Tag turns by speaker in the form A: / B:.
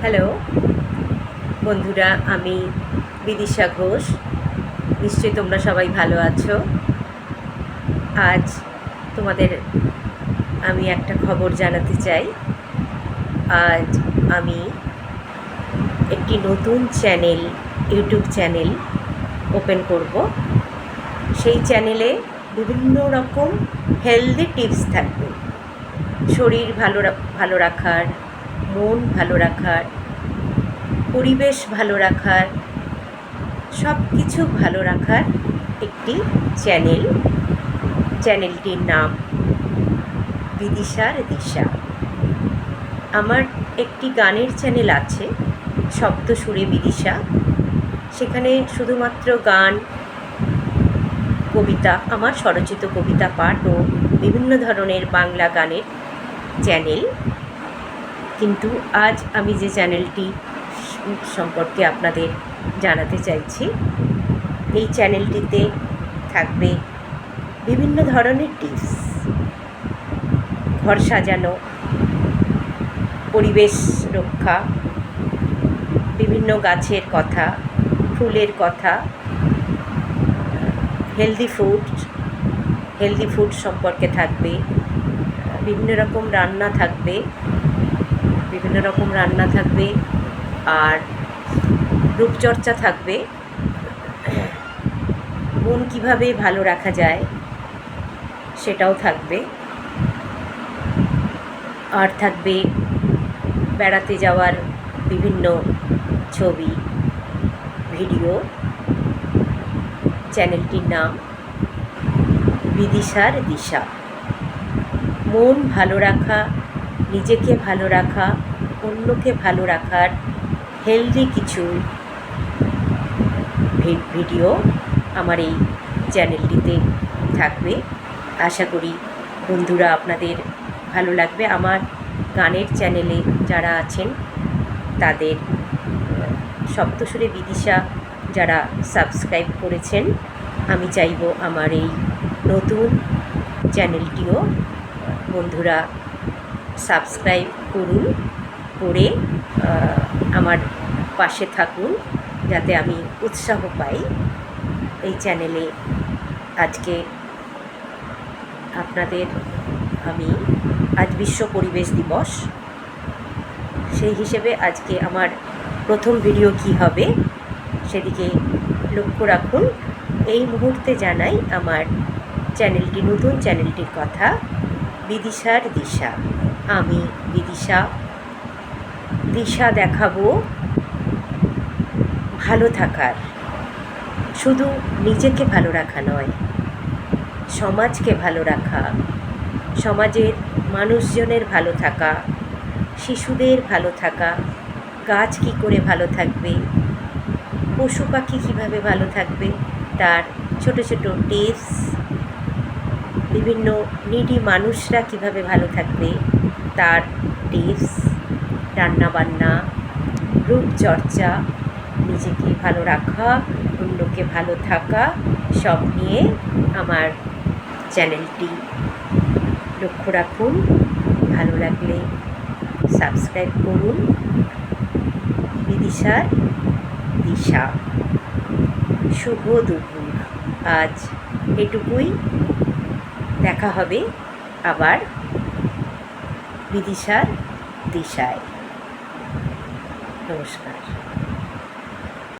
A: Hello. বন্ধুরা, আমি বিদিশা ঘোষ। নিশ্চয়ই তোমরা সবাই ভালো আছো। আজ তোমাদের আমি একটা খবর জানাতে চাই। আজ আমি একটি নতুন চ্যানেল, ইউটিউব চ্যানেল ওপেন করব। সেই চ্যানেলে বিভিন্ন রকম হেলদি টিপস থাকবে। শরীর ভালো ভালো রাখার মন ভালো রাখার, পরিবেশ ভালো রাখার সব কিছু ভালো রাখার একটি চ্যানেল। চ্যানেলটির নাম বিদিশার দিশা। আমার একটি গানের চ্যানেল আছে, শব্দ সুরে বিদিশা। সেখানে শুধুমাত্র গান, কবিতা, আমার স্বরচিত কবিতা, পাঠ ও বিভিন্ন ধরনের বাংলা গানের চ্যানেল কিন্তু আজ আমি যে চ্যানেলটি সম্পর্কে আপনাদের জানাতে চাইছি, এই চ্যানেলটিতে থাকবে বিভিন্ন ধরনের টিপস। ঘর সাজানো, পরিবেশ রক্ষা, বিভিন্ন গাছের কথা, ফুলের কথা হেলদি ফুড হেলদি ফুড সম্পর্কে থাকবে, বিভিন্ন রকম রান্না থাকবে বিভিন্ন রকম রান্না থাকবে আর রূপচর্চা থাকবে। মন কীভাবে ভালো রাখা যায় সেটাও থাকবে। আর থাকবে বেড়াতে যাওয়ার বিভিন্ন ছবি, ভিডিও, চ্যানেলটির নাম বিদিশার দিশা। মন ভালো রাখা, নিজেকে ভালো রাখা অন্যকে ভালো রাখার হেলদি কিছু ভিডিও আমার এই চ্যানেলটিতে থাকবে। আশা করি বন্ধুরা আপনাদের ভালো লাগবে। আমার গানের চ্যানেলে যারা আছেন, তাদের সপ্তসুরে বিদিশা যারা সাবস্ক্রাইব করেছেন, আমি চাইব আমার এই নতুন চ্যানেলটিও বন্ধুরা সাবস্ক্রাইব করুন। করে আমার পাশে থাকুন যাতে আমি উৎসাহ পাই এই চ্যানেলে। আজকে আপনাদের আমি আজ বিশ্ব পরিবেশ দিবস। সেই হিসেবে আজকে আমার প্রথম ভিডিও কি হবে সেদিকে লক্ষ্য রাখুন। এই মুহূর্তে জানাই আমার চ্যানেলটি, নতুন চ্যানেলটির কথা, বিদিশার দিশা। আমি বিদিশা দিশা দেখাবো। ভালো থাকার। শুধু নিজেকে ভালো রাখা নয়, সমাজকে ভালো রাখা, সমাজের মানুষজনের ভালো থাকা, শিশুদের ভালো থাকা, গাছ কী করে ভালো থাকবে, পশু পাখি কীভাবে ভালো থাকবে, তার ছোট ছোট টিপস। বিভিন্ন নিডি মানুষরা কীভাবে ভালো থাকবে, তার টিপস। রান্নাবান্না, রূপচর্চা, নিজেকে ভালো রাখা, অন্যকে ভালো থাকা, সব নিয়ে আমার চ্যানেলটি লক্ষ্য রাখুন। ভালো লাগলে সাবস্ক্রাইব করুন। বিদিশার দিশা। শুভ দুপুর। আজ এটুকুই। দেখা হবে আবার বিদিশার দিশায়। নমস্কার।